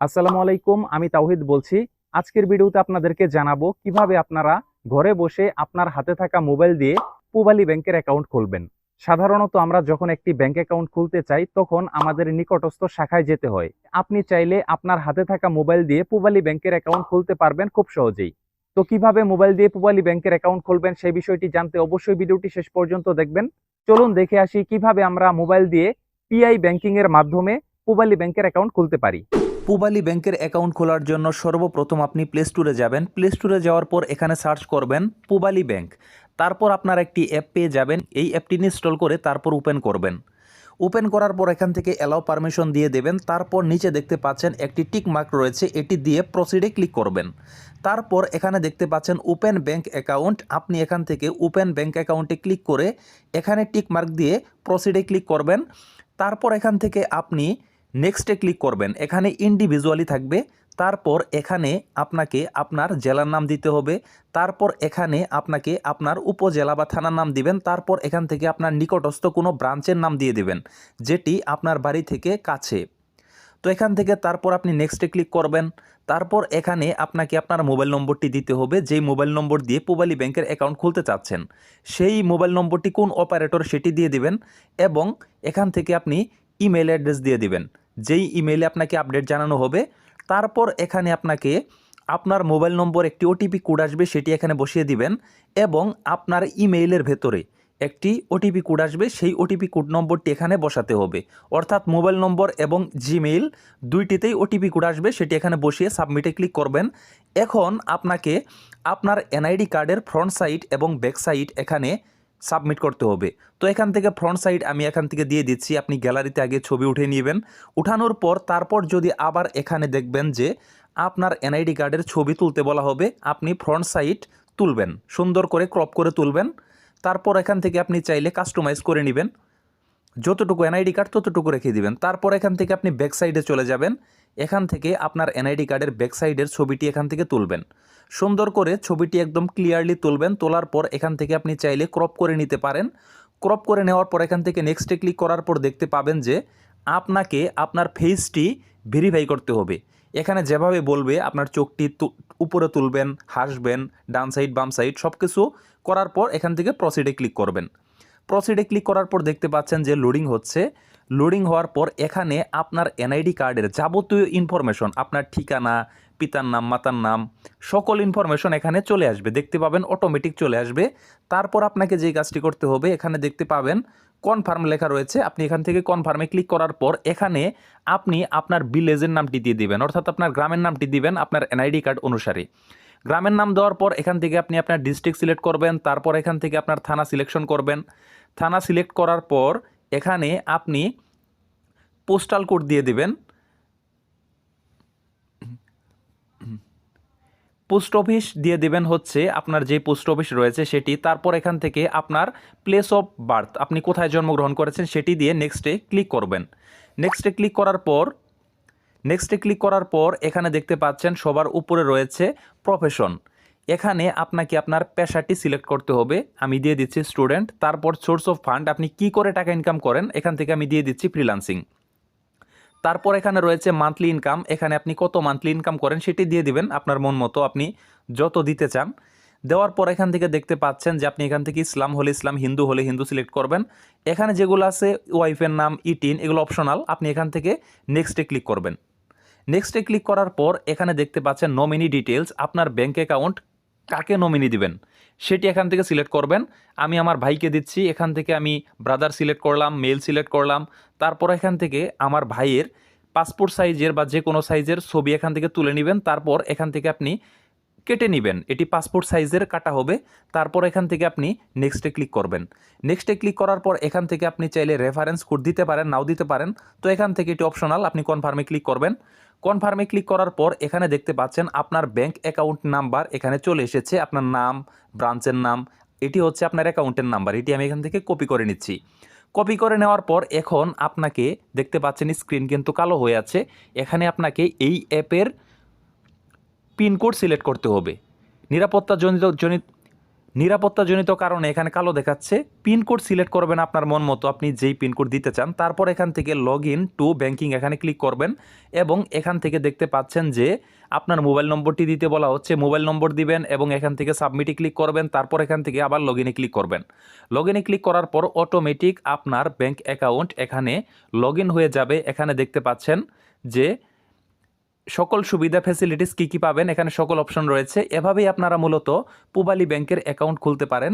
আসসালামু আলাইকুম, আমি তাওহিদ বলছি। আজকের ভিডিওতে আপনাদেরকে জানাব কীভাবে আপনারা ঘরে বসে আপনার হাতে থাকা মোবাইল দিয়ে পুবালি ব্যাংকের অ্যাকাউন্ট খুলবেন। সাধারণত আমরা যখন একটি ব্যাংক অ্যাকাউন্ট খুলতে চাই, তখন আমাদের নিকটস্থ শাখায় যেতে হয়। আপনি চাইলে আপনার হাতে থাকা মোবাইল দিয়ে পুবালি ব্যাংকের অ্যাকাউন্ট খুলতে পারবেন খুব সহজেই। তো কীভাবে মোবাইল দিয়ে পুবালি ব্যাংকের অ্যাকাউন্ট খুলবেন সেই বিষয়টি জানতে অবশ্যই ভিডিওটি শেষ পর্যন্ত দেখবেন। চলুন দেখে আসি কীভাবে আমরা মোবাইল দিয়ে পিআই ব্যাংকিং এর মাধ্যমে পুবালি ব্যাংকের অ্যাকাউন্ট খুলতে পারি। পুবালি ব্যাংকের অ্যাকাউন্ট খোলার জন্য সর্বপ্রথম আপনি প্লে স্টোরে যাবেন। প্লে স্টোরে যাওয়ার পর এখানে সার্চ করবেন পুবালি ব্যাংক। তারপর আপনার একটি অ্যাপ পেয়ে যাবেন। এই অ্যাপটি ইনস্টল করে তারপর ওপেন করবেন। ওপেন করার পর এখান থেকে অ্যালাও পারমিশন দিয়ে দেবেন। তারপর নিচে দেখতে পাচ্ছেন একটি টিক মার্ক রয়েছে। এটি দিয়ে প্রসিডে ক্লিক করবেন। তারপর এখানে দেখতে পাচ্ছেন ওপেন ব্যাংক অ্যাকাউন্ট আপনি এখান থেকে ওপেন ব্যাংক অ্যাকাউন্টে ক্লিক করে এখানে টিক মার্ক দিয়ে প্রসিডে ক্লিক করবেন। তারপর এখান থেকে আপনি নেক্সটে ক্লিক করবেন। এখানে ইন্ডিভিজুয়ালি থাকবে। তারপর এখানে আপনাকে আপনার জেলার নাম দিতে হবে। তারপর এখানে আপনাকে আপনার উপজেলা বা থানার নাম দিবেন। তারপর এখান থেকে আপনার নিকটস্থ কোনো ব্রাঞ্চের নাম দিয়ে দিবেন, যেটি আপনার বাড়ি থেকে কাছে। তো এখান থেকে তারপর আপনি নেক্সটে ক্লিক করবেন। তারপর এখানে আপনাকে আপনার মোবাইল নম্বরটি দিতে হবে। যেই মোবাইল নম্বর দিয়ে পুবালি ব্যাংকের অ্যাকাউন্ট খুলতে চাচ্ছেন, সেই মোবাইল নম্বরটি কোন অপারেটর সেটি দিয়ে দিবেন এবং এখান থেকে আপনি ইমেল অ্যাড্রেস দিয়ে দিবেন। যেই ইমেইলে আপনাকে আপডেট জানানো হবে, তারপর এখানে আপনাকে আপনার মোবাইল নম্বর একটি ওটিপি কোড আসবে, সেটি এখানে বসিয়ে দিবেন এবং আপনার ইমেইলের ভেতরে একটি ওটিপি কোড আসবে, সেই ওটিপি কোড নম্বরটি এখানে বসাতে হবে। অর্থাৎ মোবাইল নম্বর এবং জিমেইল দুইটিতেই ওটিপি কোড আসবে, সেটি এখানে বসিয়ে সাবমিটে ক্লিক করবেন। এখন আপনাকে আপনার এনআইডি কার্ডের ফ্রন্ট সাইড এবং ব্যাক সাইড এখানে সাবমিট করতে হবে। তো এখান থেকে ফ্রন্ট সাইড আমি এখান থেকে দিয়ে দিচ্ছি। আপনি গ্যালারিতে আগে ছবি উঠে নেবেন। উঠানোর পর তারপর যদি আবার এখানে দেখবেন যে আপনার এনআইডি কার্ডের ছবি তুলতে বলা হবে, আপনি ফ্রন্ট সাইড তুলবেন। সুন্দর করে ক্রপ করে তুলবেন। তারপর এখান থেকে আপনি চাইলে কাস্টমাইজ করে নেবেন। যতটুকু এনআইডি কার্ড ততটুকু রেখে দিবেন। তারপর এখান থেকে আপনি ব্যাক সাইডে চলে যাবেন। এখান থেকে আপনার এনআইডি কার্ডের ব্যাক সাইডের ছবিটি এখান থেকে তুলবেন। সুন্দর করে ছবিটি একদম ক্লিয়ারলি তুলবেন। তোলার পর এখান থেকে আপনি চাইলে ক্রপ করে নিতে পারেন। ক্রপ করে নেওয়ার পর এখান থেকে নেক্সটে ক্লিক করার পর দেখতে পাবেন যে আপনাকে আপনার ফেসটি ভেরিফাই করতে হবে। এখানে যেভাবে বলবে, আপনার চোখটি উপরে তুলবেন, হাসবেন, ডান সাইড বাম সাইড সব কিছু করার পর এখান থেকে প্রসিডে ক্লিক করবেন। প্রসিডে ক্লিক করার পর দেখতে পাচ্ছেন যে লোডিং হচ্ছে। লোডিং হওয়ার পর এখানে আপনার এনআইডি কার্ডের যাবতীয় ইনফরমেশন আপনার ঠিকানা, পিতার নাম, মাতার নাম, সকল ইনফরমেশন এখানে চলে আসবে। দেখতে পাবেন অটোমেটিক চলে আসবে। তারপর আপনাকে যে কাজটি করতে হবে, এখানে দেখতে পাবেন কনফার্ম লেখা রয়েছে। আপনি এখান থেকে কনফার্মে ক্লিক করার পর এখানে আপনি আপনার ভিলেজের নামটি দিয়ে দিবেন, অর্থাৎ আপনার গ্রামের নামটি দিবেন আপনার এনআইডি কার্ড অনুসারে। গ্রামের নাম দেওয়ার পর এখান থেকে আপনি আপনার ডিস্ট্রিক্ট সিলেক্ট করবেন, তারপর এখান থেকে আপনার থানা সিলেকশন করবেন। থানা সিলেক্ট করার পর এখানে আপনি পোস্টাল কোড দিয়ে দিবেন। পোস্ট অফিস দিয়ে দেবেন হচ্ছে আপনার যে পোস্ট অফিস রয়েছে সেটি, তারপর এখান থেকে আপনার প্লেস অফ বার্থ আপনি কোথায় জন্মগ্রহণ করেছেন সেটি দিয়ে নেক্সটে ক্লিক করবেন। নেক্সটে ক্লিক করার পর নেক্সটে ক্লিক করার পর এখানে দেখতে পাচ্ছেন সবার উপরে রয়েছে প্রফেশন এখানে আপনাকে আপনার পেশাটি সিলেক্ট করতে হবে। আমি দিয়ে দিচ্ছি স্টুডেন্ট তারপর সোর্স অফ ফান্ড আপনি কি করে টাকা ইনকাম করেন, এখান থেকে আমি দিয়ে দিচ্ছি ফ্রিলান্সিং তারপর এখানে রয়েছে মান্থলি ইনকাম এখানে আপনি কত মান্থলি ইনকাম করেন সেটি দিয়ে দিবেন, আপনার মন মতো আপনি যত দিতে চান। দেওয়ার পর এখান থেকে দেখতে পাচ্ছেন যে আপনি এখান থেকে ইসলাম হলে ইসলাম, হিন্দু হলে হিন্দু সিলেক্ট করবেন। এখানে যেগুলো আছে ওয়াইফের নাম ইটিন এগুলো অপশনাল আপনি এখান থেকে নেক্সটে ক্লিক করবেন। নেক্সটে ক্লিক করার পর এখানে দেখতে পাচ্ছেন নমিনি ডিটেলস আপনার ব্যাঙ্ক অ্যাকাউন্ট কাকে নমিনি দিবেন? সেটি এখান থেকে সিলেক্ট করবেন। আমি আমার ভাইকে দিচ্ছি, এখান থেকে আমি ব্রাদার সিলেক্ট করলাম মেল সিলেক্ট করলাম। তারপর এখান থেকে আমার ভাইয়ের পাসপোর্ট সাইজের বা যে কোনো সাইজের ছবি এখান থেকে তুলে নেবেন। তারপর এখান থেকে আপনি কেটে নেবেন। এটি পাসপোর্ট সাইজের কাটা হবে। তারপর এখান থেকে আপনি নেক্সটে ক্লিক করবেন। নেক্সটে ক্লিক করার পর এখান থেকে আপনি চাইলে রেফারেন্স কোড দিতে পারেন, নাও দিতে পারেন। তো এখান থেকে এটি অপশনাল আপনি কনফার্মে ক্লিক করবেন। কনফার্মে ক্লিক করার পর এখানে দেখতে পাচ্ছেন আপনার ব্যাংক অ্যাকাউন্ট নাম্বার এখানে চলে এসেছে। আপনার নাম ব্রাঞ্চের নাম, এটি হচ্ছে আপনার অ্যাকাউন্টের নাম্বার এটি আমি এখান থেকে কপি করে নিচ্ছি। কপি করে নেওয়ার পর এখন আপনাকে দেখতে পাচ্ছেন স্ক্রিন কিন্তু কালো হয়ে আছে। এখানে আপনাকে এই অ্যাপের পিনকোড সিলেক্ট করতে হবে। নিরাপত্তা জনিত জনিত নিরাপত্তাজনিত কারণে এখানে কালো দেখাচ্ছে। পিনকোড সিলেক্ট করবেন আপনার মন মতো। আপনি যেই পিনকোড দিতে চান, তারপর এখান থেকে লগ ইন টু ব্যাঙ্কিং এখানে ক্লিক করবেন এবং এখান থেকে দেখতে পাচ্ছেন যে আপনার মোবাইল নম্বরটি দিতে বলা হচ্ছে। মোবাইল নম্বর দিবেন এবং এখান থেকে সাবমিটে ক্লিক করবেন। তারপর এখান থেকে আবার লগ ইনে ক্লিক করবেন। লগ ইনে ক্লিক করার পর অটোমেটিক আপনার ব্যাংক অ্যাকাউন্ট এখানে লগ হয়ে যাবে। এখানে দেখতে পাচ্ছেন যে সকল সুবিধা ফ্যাসিলিটিস কী কী পাবেন? এখানে সকল অপশন রয়েছে। এভাবেই আপনারা মূলত পুবালি ব্যাংকের অ্যাকাউন্ট খুলতে পারেন।